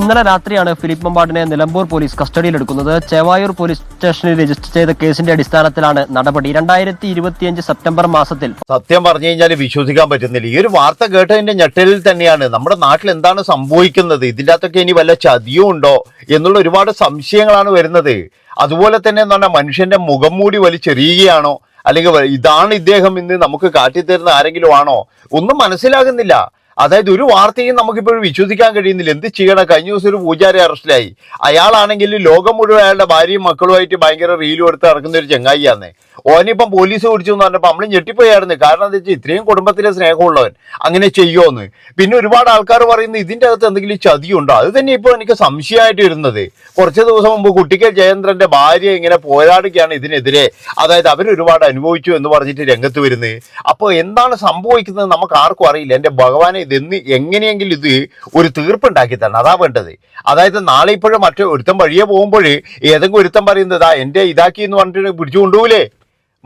ഇന്നലെ രാത്രിയാണ് ഫിലിപ്പ് മമ്പാടിനെ നിലമ്പൂർ പോലീസ് കസ്റ്റഡിയിലെടുക്കുന്നത്. ചേവായൂർ പോലീസ് സ്റ്റേഷനിൽ രജിസ്റ്റർ ചെയ്ത കേസിന്റെ അടിസ്ഥാനത്തിലാണ് നടപടി. രണ്ടായിരത്തി ഇരുപത്തിയഞ്ച് സെപ്റ്റംബർ മാസത്തിൽ. സത്യം പറഞ്ഞു കഴിഞ്ഞാൽ വിശ്വസിക്കാൻ പറ്റുന്നില്ല. ഈ ഒരു വാർത്ത കേട്ടതിന്റെ ഞെട്ടലിൽ തന്നെയാണ് നമ്മുടെ നാട്ടിൽ എന്താണ് സംഭവിക്കുന്നത്? ഇതിന്റെ അകത്തൊക്കെ ഇനി വല്ല ചതിയും ഉണ്ടോ എന്നുള്ള ഒരുപാട് സംശയങ്ങളാണ് വരുന്നത്. അതുപോലെ തന്നെ എന്ന് പറഞ്ഞാൽ മനുഷ്യന്റെ മുഖം മൂടി വലിച്ചെറിയുകയാണോ? അല്ലെങ്കിൽ ഇതാണ് ഇദ്ദേഹം ഇന്ന് നമുക്ക് കാട്ടിത്തരുന്ന ആരെങ്കിലും ആണോ? ഒന്നും മനസ്സിലാകുന്നില്ല. അതായത് ഒരു വാർത്തയും നമുക്കിപ്പോഴും വിശ്വസിക്കാൻ കഴിയുന്നില്ല. എന്ത് ചെയ്യണം? കഴിഞ്ഞ ദിവസം ഒരു പൂജാരി അറസ്റ്റിലായി. അയാളാണെങ്കിൽ ലോകം മുഴുവൻ അയാളുടെ ഭാര്യയും മക്കളുമായിട്ട് ഭയങ്കര റീലും എടുത്ത് നടക്കുന്ന ഒരു ചെങ്ങായിയാന്നേ. ഓനിപ്പം പോലീസ് പിടിച്ചു എന്ന് പറഞ്ഞപ്പോൾ നമ്മൾ ഞെട്ടിപ്പോയായിരുന്നു. കാരണം എന്താ വെച്ചാൽ ഇത്രയും കുടുംബത്തിലെ സ്നേഹമുള്ളവൻ അങ്ങനെ ചെയ്യുമെന്ന് പിന്നെ ഒരുപാട് ആൾക്കാർ പറയുന്നു ഇതിന്റെ അകത്ത് എന്തെങ്കിലും ചതിയുണ്ടോ? അത് തന്നെ ഇപ്പോൾ എനിക്ക് സംശയമായിട്ട് വരുന്നത്. കുറച്ച് ദിവസം മുമ്പ് കുട്ടിക്കൽ ജയേന്ദ്രന്റെ ഭാര്യ ഇങ്ങനെ പോരാടുകയാണ് ഇതിനെതിരെ. അതായത് അവർ ഒരുപാട് അനുഭവിച്ചു എന്ന് പറഞ്ഞിട്ട് രംഗത്ത് വരുന്നത്. അപ്പോൾ എന്താണ് സംഭവിക്കുന്നത് നമുക്ക് ആർക്കും അറിയില്ല. എന്റെ ഭഗവാനെ ഇതെന്ന് എങ്ങനെയെങ്കിലും ഇത് ഒരു തീർപ്പുണ്ടാക്കി തരണം. അതാ വേണ്ടത്. അതായത് നാളെ ഇപ്പോഴും മറ്റേ ഒരുത്തം വഴിയെ പോകുമ്പോൾ ഏതെങ്കിലും ഒരുത്തം പറയുന്നത് ആ എന്റെ ഇതാക്കി എന്ന് പറഞ്ഞിട്ട് പിടിച്ചു കൊണ്ടുപോകില്ലേ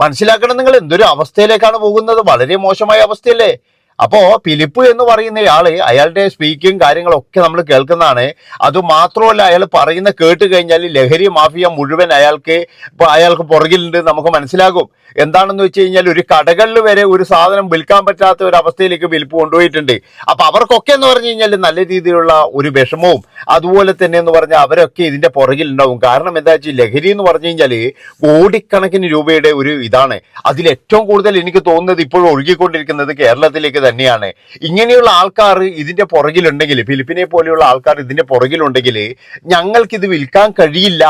മനസ്സിലാക്കണം നിങ്ങൾ എന്തൊരു അവസ്ഥയിലേക്കാണ് പോകുന്നത്. വളരെ മോശമായ അവസ്ഥയല്ലേ? അപ്പോ ഫിലിപ്പ് എന്ന് പറയുന്ന ആൾ അയാളുടെ സ്പീക്കിംഗ് കാര്യങ്ങളൊക്കെ നമ്മൾ കേൾക്കുന്നതാണ്. അത് മാത്രമല്ല അയാൾ പറയുന്ന കേട്ട് കഴിഞ്ഞാൽ ലഹരി മാഫിയ മുഴുവൻ അയാൾക്ക് ഇപ്പൊ അയാൾക്ക് പുറകിലുണ്ട് നമുക്ക് മനസ്സിലാകും. എന്താണെന്ന് വെച്ച് കഴിഞ്ഞാൽ ഒരു കടകളിൽ വരെ ഒരു സാധനം വിൽക്കാൻ പറ്റാത്ത ഒരു അവസ്ഥയിലേക്ക് വിൽപ്പ് കൊണ്ടുപോയിട്ടുണ്ട്. അപ്പൊ അവർക്കൊക്കെ എന്ന് പറഞ്ഞു കഴിഞ്ഞാൽ നല്ല രീതിയിലുള്ള ഒരു വിഷമവും അതുപോലെ തന്നെ എന്ന് പറഞ്ഞാൽ അവരൊക്കെ ഇതിന്റെ പുറകിലുണ്ടാവും. കാരണം എന്താ വെച്ചാൽ ലഹരി എന്ന് പറഞ്ഞു കഴിഞ്ഞാൽ കോടിക്കണക്കിന് രൂപയുടെ ഒരു ഇതാണ്. അതിൽ ഏറ്റവും കൂടുതൽ എനിക്ക് തോന്നുന്നത് ഇപ്പോൾ ഒഴുകിക്കൊണ്ടിരിക്കുന്നത് കേരളത്തിലേക്ക് തന്നെയാണ്. ഇങ്ങനെയുള്ള ആൾക്കാർ ഇതിന്റെ പുറകിലുണ്ടെങ്കിൽ ഫിലിപ്പിനെ പോലെയുള്ള ആൾക്കാർ ഇതിന്റെ പുറകിലുണ്ടെങ്കിൽ ഞങ്ങൾക്ക് ഇത് വിൽക്കാൻ കഴിയില്ല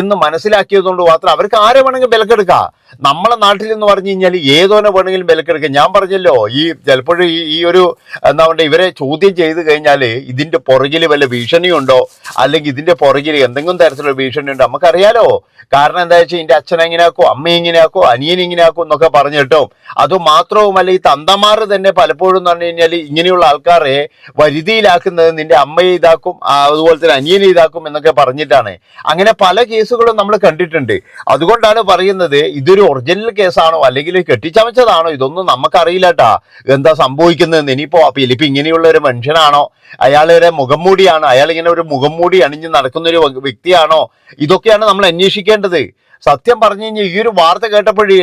എന്ന് മനസ്സിലാക്കിയതുകൊണ്ട് മാത്രം അവർക്ക് ആരെ വേണമെങ്കിൽ വിലക്കെടുക്കാം. നമ്മളെ നാട്ടിൽ എന്ന് പറഞ്ഞു കഴിഞ്ഞാൽ ഏതോനെ വേണമെങ്കിലും വിലക്കെടുക്കാം. ഞാൻ പറഞ്ഞല്ലോ ഈ ചിലപ്പോഴും ഈ ഈ ഒരു എന്താ പറയുക ഇവരെ ചോദ്യം ചെയ്ത് കഴിഞ്ഞാൽ ഇതിന്റെ പുറകിൽ വല്ല ഭീഷണിയുണ്ടോ? അല്ലെങ്കിൽ ഇതിന്റെ പുറകിൽ എന്തെങ്കിലും തരത്തിലുള്ള ഭീഷണി ഉണ്ടോ നമുക്കറിയാലോ. കാരണം എന്താ വെച്ചാൽ ഇതിന്റെ അച്ഛൻ എങ്ങനെയാക്കോ അമ്മ എങ്ങനെയാക്കോ അനിയൻ എങ്ങനെയാക്കോ എന്നൊക്കെ പറഞ്ഞിട്ടോ കേട്ടോ. അത് മാത്രവുമല്ല ഈ തന്തമാർ തന്നെ പലപ്പോഴും എന്ന് പറഞ്ഞു കഴിഞ്ഞാൽ ഇങ്ങനെയുള്ള ആൾക്കാരെ വരുതിയിലാക്കുന്നത് നിന്റെ അമ്മയെ ഇതാക്കും അതുപോലെ തന്നെ അനിയനെ ഇതാക്കും എന്നൊക്കെ പറഞ്ഞിട്ടാണ്. അങ്ങനെ പല കേസുകളും നമ്മൾ കണ്ടിട്ടുണ്ട്. അതുകൊണ്ടാണ് പറയുന്നത് ഇതൊരു ഒറിജിനൽ കേസാണോ അല്ലെങ്കിൽ കെട്ടിച്ചമച്ചതാണോ? ഇതൊന്നും നമുക്കറിയില്ലട്ടാ എന്താ സംഭവിക്കുന്നത് ഇനിയിപ്പോ ഫിലിപ്പ് ഇങ്ങനെയുള്ള ഒരു മനുഷ്യനാണോ? അയാളൊരു മുഖംമൂടിയാണോ അയാൾ ഇങ്ങനെ ഒരു മുഖംമൂടി അണിഞ്ഞ് നടക്കുന്ന ഒരു വ്യക്തിയാണോ? ഇതൊക്കെയാണ് നമ്മൾ അന്വേഷിക്കേണ്ടത്. സത്യം പറഞ്ഞു കഴിഞ്ഞാൽ ഈ ഒരു വാർത്ത കേട്ടപ്പോഴേ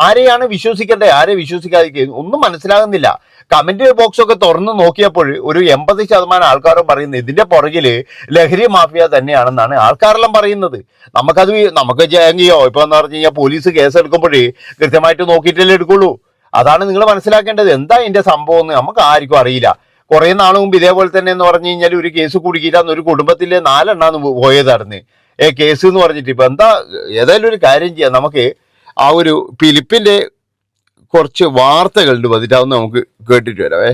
ആരെയാണ് വിശ്വസിക്കേണ്ടത്? ആരെ വിശ്വസിക്കാതിരിക്കുക? ഒന്നും മനസ്സിലാകുന്നില്ല. കമന്റ് ബോക്സ് ഒക്കെ തുറന്നു നോക്കിയപ്പോൾ ഒരു എൺപത് ശതമാനം ആൾക്കാരും പറയുന്നത് ഇതിന്റെ പുറകിൽ ലഹരി മാഫിയ തന്നെയാണെന്നാണ് ആൾക്കാരെല്ലാം പറയുന്നത്. നമുക്കത് നമുക്ക് ജയങ്കിയോ ഇപ്പൊ എന്ന് പറഞ്ഞു കഴിഞ്ഞാൽ പോലീസ് കേസ് എടുക്കുമ്പോഴേ കൃത്യമായിട്ട് നോക്കിയിട്ടല്ലേ എടുക്കുള്ളൂ. അതാണ് നിങ്ങൾ മനസ്സിലാക്കേണ്ടത്. എന്താ ഇതിന്റെ സംഭവം എന്ന് നമുക്ക് ആർക്കും അറിയില്ല. കുറെ നാൾ മുമ്പ് ഇതേപോലെ തന്നെ എന്ന് പറഞ്ഞു കഴിഞ്ഞാൽ ഒരു കേസ് കുടുക്കിയിട്ടാന്ന് ഒരു കുടുംബത്തിലെ നാലെണ്ണാന്ന് പോയതായിരുന്നു. ഏ കേസ് എന്ന് പറഞ്ഞിട്ട് ഇപ്പൊ എന്താ ഏതായാലും ഒരു കാര്യം ചെയ്യാം. നമുക്ക് ആ ഒരു ഫിലിപ്പിന്റെ കുറച്ച് വാർത്തകളുണ്ട് പതിറ്റാവുന്ന നമുക്ക് കേട്ടിട്ട് വരാവേ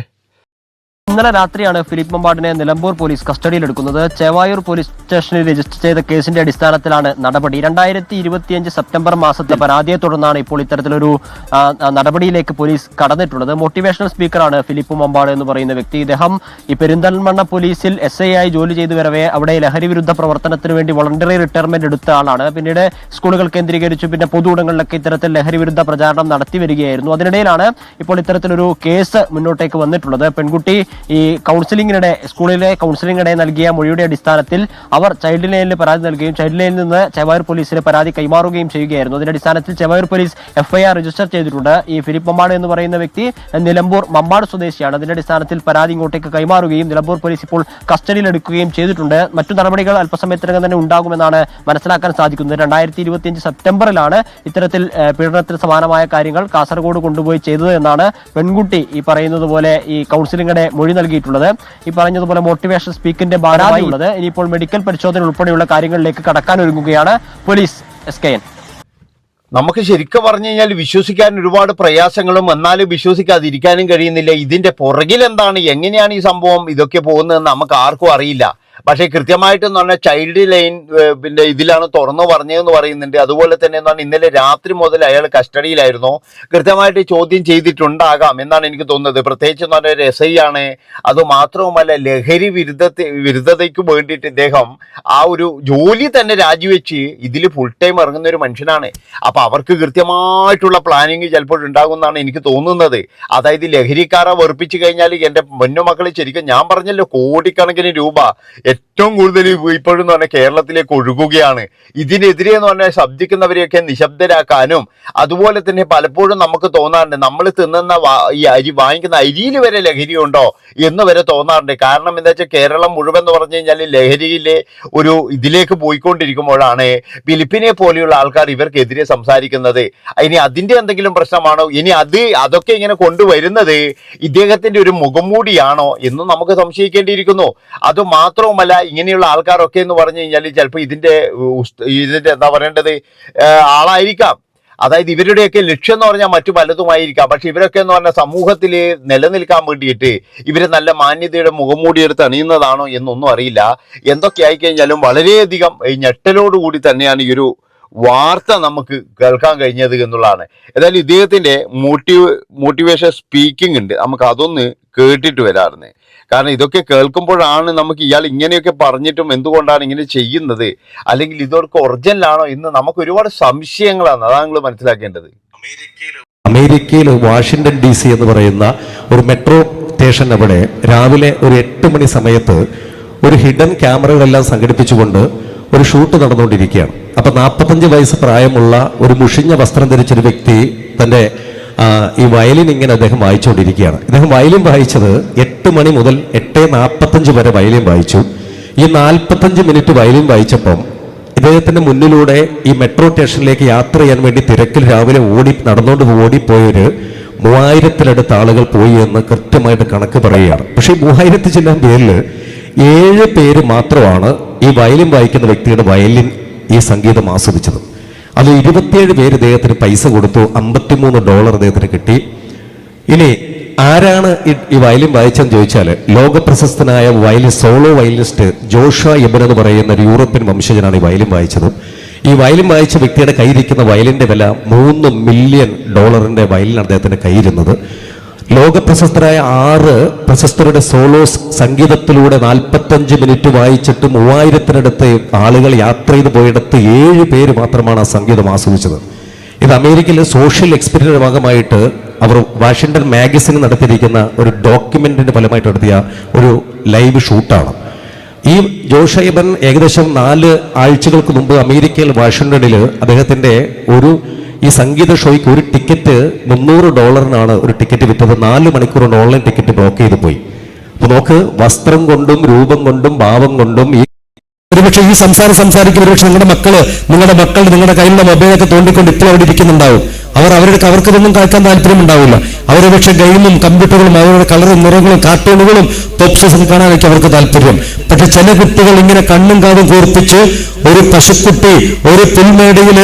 ഇന്നലെ രാത്രിയാണ് ഫിലിപ്പ് മമ്പാടിനെ നിലമ്പൂർ പോലീസ് കസ്റ്റഡിയിലെടുക്കുന്നത്. ചേവായൂർ പോലീസ് സ്റ്റേഷനിൽ രജിസ്റ്റർ ചെയ്ത കേസിന്റെ അടിസ്ഥാനത്തിലാണ് നടപടി. രണ്ടായിരത്തി ഇരുപത്തിയഞ്ച് സെപ്റ്റംബർ മാസത്തെ പരാതിയെ തുടർന്നാണ് ഇപ്പോൾ ഇത്തരത്തിലൊരു നടപടിയിലേക്ക് പോലീസ് കടന്നിട്ടുള്ളത്. മോട്ടിവേഷണൽ സ്പീക്കറാണ് ഫിലിപ്പ് മമ്പാട് എന്ന് പറയുന്ന വ്യക്തി. ഇദ്ദേഹം ഈ പെരിന്തൽമണ്ണ പോലീസിൽ എസ് ഐ ആയി ജോലി ചെയ്തു വരവേ അവിടെ ലഹരി വിരുദ്ധ പ്രവർത്തനത്തിന് വേണ്ടി വളണ്ടറി റിട്ടയർമെന്റ് എടുത്ത ആളാണ്. പിന്നീട് സ്കൂളുകൾ കേന്ദ്രീകരിച്ചു. പിന്നെ പൊതുവിടങ്ങളിലൊക്കെ ഇത്തരത്തിൽ ലഹരി വിരുദ്ധ പ്രചാരണം നടത്തി വരികയായിരുന്നു. അതിനിടയിലാണ് ഇപ്പോൾ ഇത്തരത്തിലൊരു കേസ് മുന്നോട്ടേക്ക് വന്നിട്ടുള്ളത്. പെൺകുട്ടി ഈ കൗൺസിലിംഗിനിടെ സ്കൂളിലെ കൗൺസിലിംഗിനിടെ നൽകിയ മൊഴിയുടെ അടിസ്ഥാനത്തിൽ അവർ ചൈൽഡ് ലൈനിൽ പരാതി നൽകുകയും ചൈൽഡ് ലൈനിൽ നിന്ന് ചെവായൂർ പോലീസിന് പരാതി കൈമാറുകയും ചെയ്യുകയായിരുന്നു. അതിന്റെ അടിസ്ഥാനത്തിൽ ചെവായൂർ പോലീസ് എഫ്ഐആർ രജിസ്റ്റർ ചെയ്തിട്ടുണ്ട്. ഈ ഫിലിപ്പ് മമ്പാട് എന്ന് പറയുന്ന വ്യക്തി നിലമ്പൂർ മമ്മാട് സ്വദേശിയാണ്. അതിന്റെ അടിസ്ഥാനത്തിൽ പരാതി ഇങ്ങോട്ടേക്ക് കൈമാറുകയും നിലമ്പൂർ പോലീസ് ഇപ്പോൾ കസ്റ്റഡിയിൽ എടുക്കുകയും ചെയ്തിട്ടുണ്ട്. മറ്റു നടപടികൾ അല്പസമയത്തിനകം തന്നെ ഉണ്ടാകുമെന്നാണ് മനസ്സിലാക്കാൻ സാധിക്കുന്നത്. രണ്ടായിരത്തി ഇരുപത്തിയഞ്ച് സെപ്റ്റംബറിലാണ് ഇത്തരത്തിൽ പീഡനത്തിന് സമാനമായ കാര്യങ്ങൾ കാസർഗോഡ് കൊണ്ടുപോയി ചെയ്തത് എന്നാണ് പെൺകുട്ടി ഈ പറയുന്നത് പോലെ ഈ കൗൺസിലിംഗിടെ മൊഴി നൽകിയിട്ടുള്ളത്. ഈ പറഞ്ഞതുപോലെ മോട്ടിവേഷൻ സ്പീക്കിന്റെ ഭാഗമായി ഉള്ളത്. ഇനിയിപ്പോൾ മെഡിക്കൽ പരിശോധന ഉൾപ്പെടെയുള്ള കാര്യങ്ങളിലേക്ക് കടക്കാൻ ഒരുങ്ങുകയാണ് പോലീസ് എസ് കെ എൻ നമുക്ക് ശരിക്കും പറഞ്ഞു കഴിഞ്ഞാൽ വിശ്വസിക്കാൻ ഒരുപാട് പ്രയാസങ്ങളും എന്നാലും വിശ്വസിക്കാതിരിക്കാനും കഴിയുന്നില്ല. ഇതിന്റെ പുറകിൽ എന്താണ് എങ്ങനെയാണ് ഈ സംഭവം? ഇതൊക്കെ പോകുന്നതെന്ന് നമുക്ക് ആർക്കും അറിയില്ല. പക്ഷേ കൃത്യമായിട്ട് എന്ന് പറഞ്ഞാൽ ചൈൽഡ് ലൈൻ പിന്നെ ഇതിലാണ് തുറന്നു പറഞ്ഞതെന്ന് പറയുന്നുണ്ട്. അതുപോലെ തന്നെ എന്ന് പറഞ്ഞാൽ ഇന്നലെ രാത്രി മുതൽ അയാൾ കസ്റ്റഡിയിലായിരുന്നു. കൃത്യമായിട്ട് ചോദ്യം ചെയ്തിട്ടുണ്ടാകാം എന്നാണ് എനിക്ക് തോന്നുന്നത്. പ്രത്യേകിച്ച് എന്ന് പറഞ്ഞാൽ എസ് ഐ ആണ്. അത് മാത്രവുമല്ല ലഹരി വിരുദ്ധ വിരുദ്ധതയ്ക്ക് വേണ്ടിയിട്ട് ഇദ്ദേഹം ആ ഒരു ജോലി തന്നെ രാജിവെച്ച് ഇതിൽ ഫുൾ ടൈം ഇറങ്ങുന്ന ഒരു മനുഷ്യനാണ്. അപ്പോൾ അവർക്ക് കൃത്യമായിട്ടുള്ള പ്ലാനിങ് ചിലപ്പോൾ ഉണ്ടാകുമെന്നാണ് എനിക്ക് തോന്നുന്നത്. അതായത് ലഹരിക്കാരെ വെറുപ്പിച്ച് കഴിഞ്ഞാൽ എന്റെ പൊന്നുമക്കൾ ശരിക്കും ഞാൻ പറഞ്ഞല്ലോ കോടിക്കണക്കിന് രൂപ ഏറ്റവും കൂടുതൽ ഇപ്പോഴും എന്ന് പറഞ്ഞാൽ കേരളത്തിലേക്ക് ഒഴുകുകയാണ്. ഇതിനെതിരെ എന്ന് പറഞ്ഞാൽ ശബ്ദിക്കുന്നവരെയൊക്കെ നിശബ്ദരാക്കാനും അതുപോലെ തന്നെ പലപ്പോഴും നമുക്ക് തോന്നാറുണ്ട് നമ്മൾ തിന്നുന്ന ഈ അരി വാങ്ങിക്കുന്ന അരിയിൽ വരെ ലഹരിയുണ്ടോ എന്ന് വരെ തോന്നാറുണ്ട്. കാരണം എന്താ വെച്ചാൽ കേരളം മുഴുവൻ എന്ന് പറഞ്ഞു കഴിഞ്ഞാൽ ലഹരിയിലെ ഒരു ഇതിലേക്ക് പോയിക്കൊണ്ടിരിക്കുമ്പോഴാണ് ഫിലിപ്പിനെ പോലെയുള്ള ആൾക്കാർ ഇവർക്കെതിരെ സംസാരിക്കുന്നത്. ഇനി അതിന്റെ എന്തെങ്കിലും പ്രശ്നമാണോ? ഇനി അത് അതൊക്കെ ഇങ്ങനെ കൊണ്ടുവരുന്നത് ഇദ്ദേഹത്തിന്റെ ഒരു മുഖംമൂടിയാണോ എന്നും നമുക്ക് സംശയിക്കേണ്ടിയിരിക്കുന്നു. അത് മാത്രവുമല്ല ഇങ്ങനെയുള്ള ആൾക്കാരൊക്കെ എന്ന് പറഞ്ഞു കഴിഞ്ഞാൽ ചിലപ്പോൾ ഇതിന്റെ ഇതിന്റെ എന്താ പറയേണ്ടത് ആളായിരിക്കാം. അതായത് ഇവരുടെയൊക്കെ ലക്ഷ്യം എന്ന് പറഞ്ഞാൽ മറ്റു പലതുമായിരിക്കാം. പക്ഷെ ഇവരൊക്കെ എന്ന് പറഞ്ഞാൽ സമൂഹത്തിൽ നിലനിൽക്കാൻ വേണ്ടിയിട്ട് ഇവർ നല്ല മാന്യതയുടെ മുഖംമൂടി എടുത്ത് അണിയുന്നതാണോ എന്നൊന്നും അറിയില്ല. എന്തൊക്കെ ആയിക്കഴിഞ്ഞാലും വളരെയധികം ഞെട്ടലോടുകൂടി തന്നെയാണ് ഈ ഒരു വാർത്ത നമുക്ക് കേൾക്കാൻ കഴിഞ്ഞത് എന്നുള്ളതാണ്. ഏതായാലും ഇദ്ദേഹത്തിന്റെ മോട്ടീവ് മോട്ടിവേഷൻ സ്പീക്കിംഗ് ഉണ്ട്. നമുക്ക് അതൊന്ന് കേട്ടിട്ട് വരാറുണ്ട്. കാരണം ഇതൊക്കെ കേൾക്കുമ്പോഴാണ് നമുക്ക് ഇയാൾ ഇങ്ങനെയൊക്കെ പറഞ്ഞിട്ടും എന്തുകൊണ്ടാണ് ഇങ്ങനെ ചെയ്യുന്നത്? അല്ലെങ്കിൽ ഇതൊക്കെ ഒറിജിനലാണോ എന്ന് നമുക്ക് ഒരുപാട് സംശയങ്ങളാണ്. അതാണ് നിങ്ങൾ മനസ്സിലാക്കേണ്ടത്. അമേരിക്കയിൽ വാഷിംഗ്ടൺ ഡി സി എന്ന് പറയുന്ന ഒരു മെട്രോ സ്റ്റേഷൻ അവിടെ രാവിലെ ഒരു എട്ട് മണി സമയത്ത് ഒരു ഹിഡൻ ക്യാമറകളെല്ലാം സംഘടിപ്പിച്ചുകൊണ്ട് ഒരു ഷൂട്ട് നടന്നുകൊണ്ടിരിക്കുകയാണ്. അപ്പൊ നാൽപ്പത്തഞ്ച് വയസ്സ് പ്രായമുള്ള ഒരു മുഷിഞ്ഞ വസ്ത്രം ധരിച്ചൊരു വ്യക്തി തന്റെ ആ, ഈ വയലിൻ ഇങ്ങനെ അദ്ദേഹം വായിച്ചുകൊണ്ടിരിക്കുകയാണ്. അദ്ദേഹം വയലിൻ വായിച്ചത് എട്ട് മണി മുതൽ എട്ട് നാൽപ്പത്തഞ്ച് വരെ വയലിൻ വായിച്ചു. ഈ നാൽപ്പത്തഞ്ച് മിനിറ്റ് വയലിൻ വായിച്ചപ്പം ഇദ്ദേഹത്തിന്റെ മുന്നിലൂടെ ഈ മെട്രോ സ്റ്റേഷനിലേക്ക് യാത്ര ചെയ്യാൻ വേണ്ടി തിരക്കിൽ രാവിലെ ഓടി നടന്നുകൊണ്ട് ഓടിപ്പോയൊരു മൂവായിരത്തിലടുത്ത് ആളുകൾ പോയി എന്ന് കൃത്യമായിട്ട് കണക്ക് പറയുകയാണ്. പക്ഷേ ഈ മൂവായിരത്തി ചെല്ലാൻ പേരിൽ ഏഴ് പേര് മാത്രമാണ് ഈ വയലിൻ വായിക്കുന്ന വ്യക്തിയുടെ വയലിൻ ഈ സംഗീതം ആസ്വദിച്ചത്. അത് ഇരുപത്തിയേഴ് പേര് ഇദ്ദേഹത്തിന് പൈസ കൊടുത്തു അമ്പത്തിമൂന്ന് ഡോളർ അദ്ദേഹത്തിന് കിട്ടി. ഇനി ആരാണ് ഈ- വയലിൻ വായിച്ചെന്ന് ചോദിച്ചാൽ ലോകപ്രശസ്തനായ വയലിൻ സോളോ വയലിനിസ്റ്റ് ജോഷ എബൻ എന്ന് പറയുന്ന ഒരു യൂറോപ്യൻ വംശജനാണ് ഈ വയലിൻ വായിച്ചത്. ഈ വയലിൻ വായിച്ച വ്യക്തിയുടെ കയ്യിരിക്കുന്ന വയലിന്റെ വില മൂന്ന് മില്യൺ ഡോളറിന്റെ വയലിനാണ് അദ്ദേഹത്തിന്റെ കയ്യിരുന്നത് ലോകപ്രശസ്തരായ ആറ് പ്രശസ്തരുടെ സോളോസ് സംഗീതത്തിലൂടെ നാൽപ്പത്തഞ്ച് മിനിറ്റ് വായിച്ചിട്ട് മൂവായിരത്തിനടുത്ത് ആളുകൾ യാത്ര ചെയ്ത് പോയിടത്ത് ഏഴ് പേര് മാത്രമാണ് ആ സംഗീതം ആസ്വദിച്ചത്. ഇത് അമേരിക്കയിലെ സോഷ്യൽ എക്സ്പീരിയൻസ് ഭാഗമായിട്ട് അവർ വാഷിംഗ്ടൺ മാഗസിൻ നടത്തിയിരിക്കുന്ന ഒരു ഡോക്യുമെന്റിന്റെ ഫലമായിട്ട് നടത്തിയ ഒരു ലൈവ് ഷൂട്ടാണ്. ഈ ജോഷൈബൻ ഏകദേശം നാല് ആഴ്ചകൾക്ക് മുമ്പ് അമേരിക്കയിൽ വാഷിംഗ്ടണിൽ അദ്ദേഹത്തിന്റെ ഒരു ഈ സംഗീത ഷോയ്ക്ക് ഒരു ടിക്കറ്റ് മുന്നൂറ് ഡോളറിനാണ് ഒരു ടിക്കറ്റ് വിറ്റത് നാല് മണിക്കൂറുണ്ട് ഓൺലൈൻ ടിക്കറ്റ് ബ്ലോക്ക് ചെയ്ത് പോയി. അപ്പൊ നോക്ക് വസ്ത്രം കൊണ്ടും രൂപം കൊണ്ടും ഭാവം കൊണ്ടും ഈ ഒരുപക്ഷെ ഈ സംസാരം സംസാരിക്കുന്ന ഒരുപക്ഷെ നിങ്ങളുടെ മക്കൾ നിങ്ങളുടെ മക്കൾ നിങ്ങളുടെ കയ്യിലുള്ള മൊബൈലൊക്കെ തോണ്ടിക്കൊണ്ട് ഇപ്പോൾ അവിടെ ഇരിക്കുന്നുണ്ടാവും. അവർ അവരുടെ അവർക്കതൊന്നും കേൾക്കാൻ താല്പര്യമുണ്ടാവില്ല. അവർ പക്ഷെ ഗെയിമും കമ്പ്യൂട്ടറുകളും അവരുടെ കളറും നിറങ്ങളും കാർട്ടൂണുകളും പോപ്സസും കാണാനൊക്കെ അവർക്ക് താല്പര്യം. പക്ഷെ ചില കുട്ടികൾ ഇങ്ങനെ കണ്ണും കാതും കൂർപ്പിച്ച് ഒരു പശുക്കുട്ടി ഒരു പുൽമേടയിൽ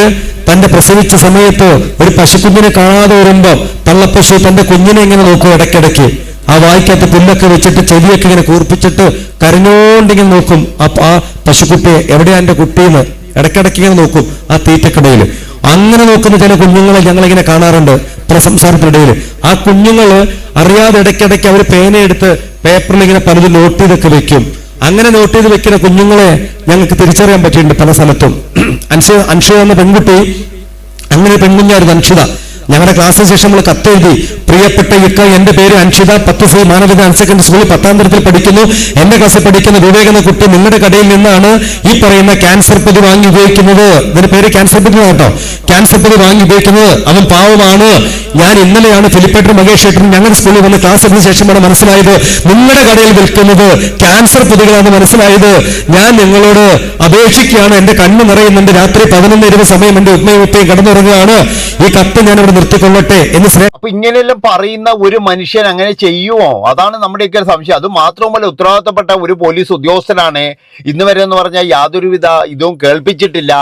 തന്റെ പ്രസവിച്ച സമയത്ത് ഒരു പശുക്കുഞ്ഞിനെ കാണാതെ വരുമ്പോ പള്ളപ്പശു തന്റെ കുഞ്ഞിനെ ഇങ്ങനെ നോക്കും ഇടയ്ക്കിടയ്ക്ക്. ആ വായിക്കകത്ത് പുല്ലൊക്കെ വെച്ചിട്ട് ചെവിയൊക്കെ ഇങ്ങനെ കൂർപ്പിച്ചിട്ട് കരഞ്ഞോണ്ടിങ്ങനെ നോക്കും. ആ പശുക്കുട്ടി ആ പശുക്കുട്ടിയെ എവിടെയാ എന്റെ കുട്ടിയെന്ന് ഇടയ്ക്കിടയ്ക്ക് ഇങ്ങനെ നോക്കും ആ തീറ്റക്കിടയിൽ അങ്ങനെ നോക്കുന്ന ചില കുഞ്ഞുങ്ങളെ ഞങ്ങളിങ്ങനെ കാണാറുണ്ട് പ്രസംസാരത്തിനിടയിൽ ആ കുഞ്ഞുങ്ങൾ അറിയാതെ ഇടയ്ക്കിടയ്ക്ക് അവർ പേനയെടുത്ത് പേപ്പറിൽ ഇങ്ങനെ പലതും നോട്ട് ചെയ്തൊക്കെ വെക്കും. അങ്ങനെ നോട്ട് ചെയ്ത് വെക്കുന്ന കുഞ്ഞുങ്ങളെ ഞങ്ങൾക്ക് തിരിച്ചറിയാൻ പറ്റിയിട്ടുണ്ട് പല സ്ഥലത്തും. അൻഷ അൻഷ എന്ന പെൺകുട്ടി അങ്ങനെ പെൺകുഞ്ഞായിരുന്നു അൻഷിത. ഞങ്ങളുടെ ക്ലാസ്സിന് ശേഷം നമ്മൾ കത്തെഴുതി പ്രിയപ്പെട്ട ഇക്ക എന്റെ പേര് അൻഷിത പത്ത് സി മാനവിക ഹയർ സെക്കൻഡറി സ്കൂളിൽ പത്താം തരത്തിൽ പഠിക്കുന്നു. എന്റെ ക്ലാസ്സിൽ പഠിക്കുന്ന വിവേക് എന്ന കുട്ടി നിങ്ങളുടെ കടയിൽ നിന്നാണ് ഈ പറയുന്ന ക്യാൻസർ പൊതി വാങ്ങി ഉപയോഗിക്കുന്നത്. ഇതിന്റെ പേര് ക്യാൻസർ പൊതി കേട്ടോ. ക്യാൻസർ പൊതി വാങ്ങി ഉപയോഗിക്കുന്നത്. അവൻ പാവമാണ്. ഞാൻ ഇന്നലെയാണ് ഫിലിപ്പേട്ടർ മഹേഷ് ഏട്ടൻ ഞങ്ങളുടെ സ്കൂളിൽ വന്ന് ക്ലാസ് എടുത്ത ശേഷമാണ് മനസ്സിലായത്. നിങ്ങളുടെ കടയിൽ വിൽക്കുന്നത് ക്യാൻസർ പൊതികളാണ് മനസ്സിലായത്. ഞാൻ നിങ്ങളോട് അപേക്ഷിക്കുകയാണ്. എന്റെ കണ്ണ് നിറയുന്നുണ്ട്. രാത്രി പതിനൊന്ന് ഇരുപത് സമയം എന്റെ ഉമ്മയും ഉപ്പയും കടന്നുറങ്ങുകയാണ്. ഈ കത്ത് ഞാൻ ഇവിടെ നിർത്തിക്കൊള്ളട്ടെ എന്ന് സ്നേഹം അപ്പൊ ഇങ്ങനെയെല്ലാം പറയുന്ന ഒരു മനുഷ്യൻ അങ്ങനെ ചെയ്യുമോ അതാണ് നമ്മുടെയൊക്കെ സംശയം. അത് മാത്രവുമല്ല ഉത്തരവാദിത്തപ്പെട്ട ഒരു പോലീസ് ഉദ്യോഗസ്ഥനാണ്. ഇന്ന് വരെ എന്ന് പറഞ്ഞാൽ യാതൊരുവിധ ഇതും കേൾപ്പിച്ചിട്ടില്ല.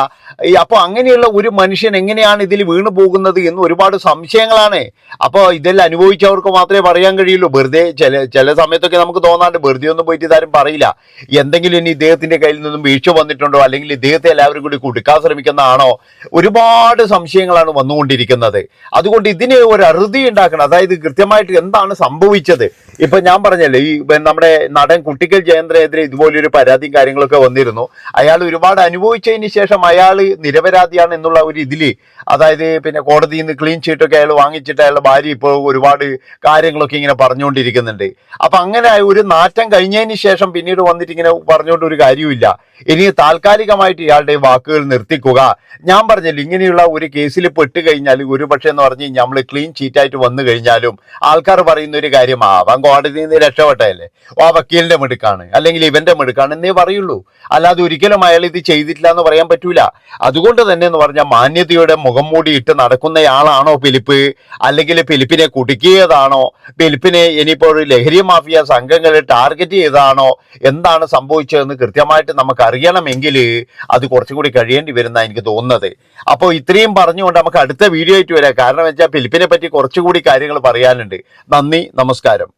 ഈ അപ്പൊ അങ്ങനെയുള്ള ഒരു മനുഷ്യൻ എങ്ങനെയാണ് ഇതിൽ വീണു പോകുന്നത് എന്ന് ഒരുപാട് സംശയങ്ങളാണ്. അപ്പോൾ ഇതെല്ലാം അനുഭവിച്ചവർക്ക് മാത്രമേ പറയാൻ കഴിയുള്ളൂ. വെറുതെ ചില ചില സമയത്തൊക്കെ നമുക്ക് തോന്നാണ്ട് വെറുതെ ഒന്നും പോയിട്ട് ഇതാരും പറയില്ല. എന്തെങ്കിലും ഇനി ഇദ്ദേഹത്തിന്റെ കയ്യിൽ നിന്നും വീഴ്ച വന്നിട്ടുണ്ടോ? അല്ലെങ്കിൽ ഇദ്ദേഹത്തെ എല്ലാവരും കൂടി കൊടുക്കാൻ ശ്രമിക്കുന്നതാണോ? ഒരുപാട് സംശയങ്ങളാണ് വന്നുകൊണ്ടിരിക്കുന്നത്. അതുകൊണ്ട് ഇതിനെ ഒരു അറുതി ഉണ്ടാക്കണം. അതായത് കൃത്യമായിട്ട് എന്താണ് സംഭവിച്ചത്? ഇപ്പൊ ഞാൻ പറഞ്ഞല്ലേ ഈ നമ്മുടെ നടൻ കുട്ടിക്കൽ ജയേന്ദ്രനെതിരെ ഇതുപോലൊരു പരാതിയും കാര്യങ്ങളൊക്കെ വന്നിരുന്നു. അയാൾ ഒരുപാട് അനുഭവിച്ചതിന് ശേഷം അയാൾ നിരപരാധിയാണ് എന്നുള്ള ഒരു ഇതിൽ. അതായത് പിന്നെ കോടതിയിൽ നിന്ന് ക്ലീൻ ചീട്ടൊക്കെ അയാൾ വാങ്ങിച്ചിട്ട് അയാളുടെ ഭാര്യ ഇപ്പോൾ ഒരുപാട് കാര്യങ്ങളൊക്കെ ഇങ്ങനെ പറഞ്ഞുകൊണ്ടിരിക്കുന്നുണ്ട്. അപ്പൊ അങ്ങനെ ഒരു നാറ്റം കഴിഞ്ഞതിന് ശേഷം പിന്നീട് വന്നിട്ട് ഇങ്ങനെ പറഞ്ഞുകൊണ്ട് ഒരു കാര്യമില്ല ഇനി താൽക്കാലികമായിട്ട് ഇയാളുടെ വാക്കുകൾ നിർത്തിക്കുക. ഞാൻ പറഞ്ഞില്ല ഇങ്ങനെയുള്ള ഒരു കേസിൽ പെട്ട് കഴിഞ്ഞാൽ ഒരു പക്ഷേ എന്ന് പറഞ്ഞ് നമ്മൾ ക്ലീൻ ചീറ്റായിട്ട് വന്നു കഴിഞ്ഞാലും ആൾക്കാർ പറയുന്ന ഒരു കാര്യം അവൻ കോടതിയിൽ നിന്ന് രക്ഷപ്പെട്ടല്ലേ ആ വക്കീലിന്റെ മിടുക്കാണ്. അല്ലെങ്കിൽ ഇവന്റെ മിടുക്കാണ് എന്നേ പറയുള്ളൂ. അല്ലാതെ ഒരിക്കലും അയാൾ ഇത് ചെയ്തിട്ടില്ല എന്ന് പറയാൻ പറ്റൂല. അതുകൊണ്ട് തന്നെ എന്ന് പറഞ്ഞാൽ മാന്യതയുടെ മുഖം മൂടിയിട്ട് നടക്കുന്നയാളാണോ ഫിലിപ്പ്? അല്ലെങ്കിൽ ഫിലിപ്പിനെ കുടുക്കിയതാണോ? ഫിലിപ്പിനെ ഇനിയിപ്പോൾ ലഹരി മാഫിയ സംഘങ്ങളെ ടാർഗറ്റ് ചെയ്തതാണോ? എന്താണ് സംഭവിച്ചതെന്ന് കൃത്യമായിട്ട് നമുക്ക് അറിയണമെങ്കിൽ അത് കുറച്ചും കൂടി കഴിയേണ്ടി വരുന്ന എനിക്ക് തോന്നുന്നത്. അപ്പോൾ ഇത്രയും പറഞ്ഞുകൊണ്ട് നമുക്ക് അടുത്ത വീഡിയോ ആയിട്ട് വരാം. കാരണം വെച്ചാൽ ഫിലിപ്പിനെ പറ്റി കുറച്ചുകൂടി കാര്യങ്ങൾ പറയാനുണ്ട്. നന്ദി നമസ്കാരം.